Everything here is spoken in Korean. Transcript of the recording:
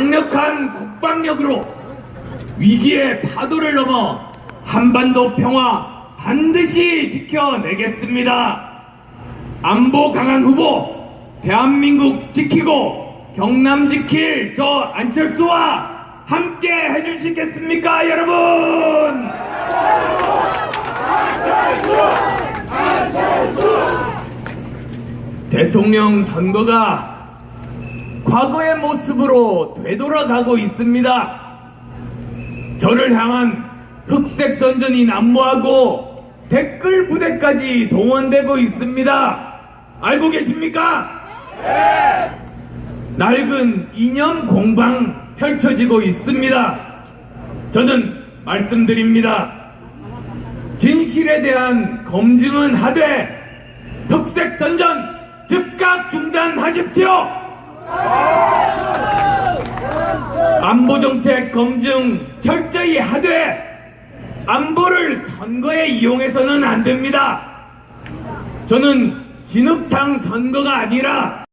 강력한 국방력으로 위기의 파도를 넘어 한반도 평화 반드시 지켜내겠습니다. 안보 강한 후보 대한민국 지키고 경남 지킬 저 안철수와 함께 해주시겠습니까 여러분 대통령 선거가 과거의 모습으로 되돌아가고 있습니다 저를 향한 흑색 선전이 난무하고 댓글 부대까지 동원되고 있습니다. 알고 계십니까? 낡은 이념 공방 펼쳐지고 있습니다. 저는 말씀드립니다. 진실에 대한 검증은 하되 흑색 선전 즉각 중단하십시오. 안보정책 검증 철저히 하되 안보를 선거에 이용해서는 안 됩니다. 저는 진흙탕 선거가 아니라